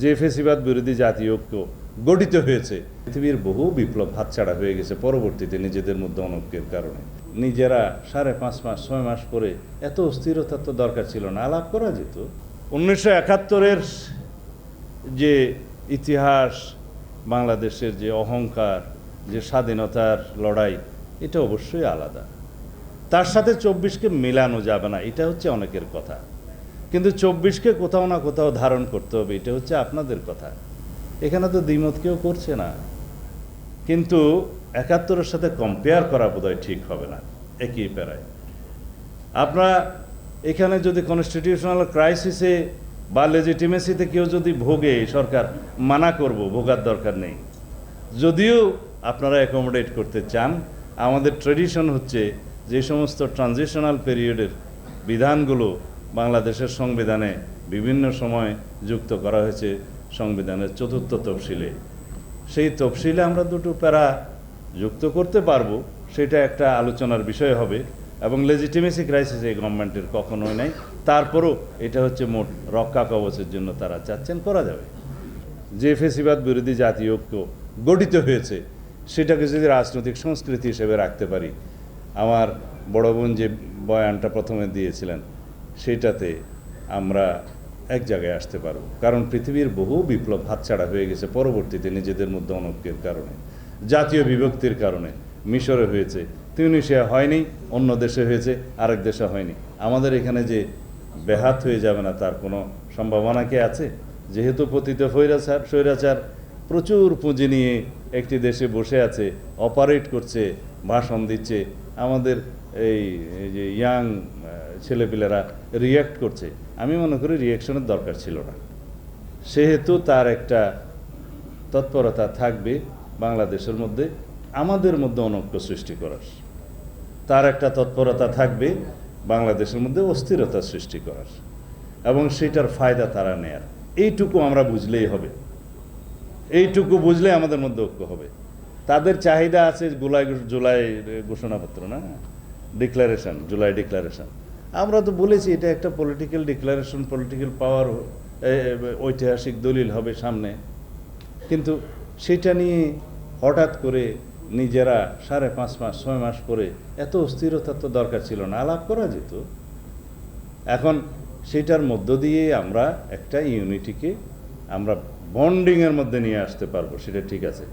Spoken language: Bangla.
যে ফেসিবাদ বিরোধী জাতীয় ঐক্য গঠিত হয়েছে, পৃথিবীর বহু বিপ্লব হাতছাড়া হয়ে গেছে পরবর্তীতে নিজেদের মধ্যে অনৈক্যের কারণে। নিজেরা সাড়ে পাঁচ মাস, ছয় মাস পরে এত অস্থিরতার তো দরকার ছিল না, আলাপ করা যেত। উনিশশো একাত্তরের যে ইতিহাস, বাংলাদেশের যে অহংকার, যে স্বাধীনতার লড়াই, এটা অবশ্যই আলাদা। তার সাথে চব্বিশকে মেলানো যাবে না, এটা হচ্ছে অনেকের কথা। কিন্তু চব্বিশকে কোথাও না কোথাও ধারণ করতে হবে, এটা হচ্ছে আপনাদের কথা। এখানে তো দ্বিমত কেউ করছে না। কিন্তু একাত্তরের সাথে কম্পেয়ার করা বোধহয় ঠিক হবে না, একই প্যারায়। আপনারা এখানে যদি কনস্টিটিউশনাল ক্রাইসিসে বা লেজিটিমেসিতে কেউ যদি ভোগে, সরকার মানা করব, ভোগার দরকার নেই। যদিও আপনারা অ্যাকোমোডেট করতে চান, আমাদের ট্রেডিশন হচ্ছে যে সমস্ত ট্রানজিশনাল পিরিয়ডের বিধানগুলো বাংলাদেশের সংবিধানে বিভিন্ন সময় যুক্ত করা হয়েছে সংবিধানের চতুর্থ তফসিলে। সেই তফসিলে আমরা দুটো প্যারা যুক্ত করতে পারব, সেটা একটা আলোচনার বিষয় হবে এবং লেজিটিমেসি ক্রাইসিস এই গভর্নমেন্টের কখনোই নাই। তারপরও এটা হচ্ছে মোট রক্ষা কবচের জন্য তারা চাচ্ছেন, করা যাবে। যে ফেসিবাদ বিরোধী জাতীয় ঐক্য গঠিত হয়েছে, সেটাকে যদি রাজনৈতিক সংস্কৃতি হিসেবে রাখতে পারি, আমার বড় বোন যে বয়ানটা প্রথমে দিয়েছিলেন সেটাতে আমরা এক জায়গায় আসতে পারব। কারণ পৃথিবীর বহু বিপ্লব হাতছাড়া হয়ে গেছে পরবর্তীতে নিজেদের মধ্যে অনৈক্যের কারণে। জাতীয় বিভক্তির কারণে। মিশরে হয়েছে, তিউনিশিয়া হয়নি, অন্য দেশে হয়েছে, আরেক দেশে হয়নি। আমাদের এখানে যে ব্যাহাত হয়ে যাবে না, তার কোনো সম্ভাবনা কি আছে? যেহেতু পতিত ফৈরাচার স্বৈরাচার প্রচুর পুঁজি নিয়ে একটি দেশে বসে আছে অপারেট করছে ভাষণ দিচ্ছে। আমাদের এই যে ইয়াং ছেলেপিলেরা রিয়্যাক্ট করছে। আমি মনে করি রিয়াকশনের দরকার ছিল না। সেহেতু তার একটা তৎপরতা থাকবে বাংলাদেশের মধ্যে, আমাদের মধ্যে অনৈক্য সৃষ্টি করার। তার একটা তৎপরতা থাকবে বাংলাদেশের মধ্যে অস্থিরতা সৃষ্টি করার। এবং সেটার ফায়দা তারা নেয়ার। এইটুকু আমরা বুঝলেই হবে। এইটুকু বুঝলে আমাদের মধ্যে ঐক্য হবে। তাদের চাহিদা আছে জুলাই জুলাই ঘোষণাপত্র, না? ডিক্লারেশন জুলাই ডিক্লারেশন আমরা তো বলেছি, এটা একটা পলিটিক্যাল ডিক্লারেশন পলিটিক্যাল পাওয়ার ঐতিহাসিক দলিল হবে সামনে। কিন্তু সেটা নিয়ে হঠাৎ করে নিজেরা সাড়ে পাঁচ মাস, ছয় মাস পরে এত অস্থিরতার তো দরকার ছিল না, আলাপ করা যেত। এখন সেটার মধ্য দিয়ে আমরা একটা ইউনিটিকে আমরা বন্ডিংয়ের মধ্যে নিয়ে আসতে পারব, সেটা ঠিক আছে।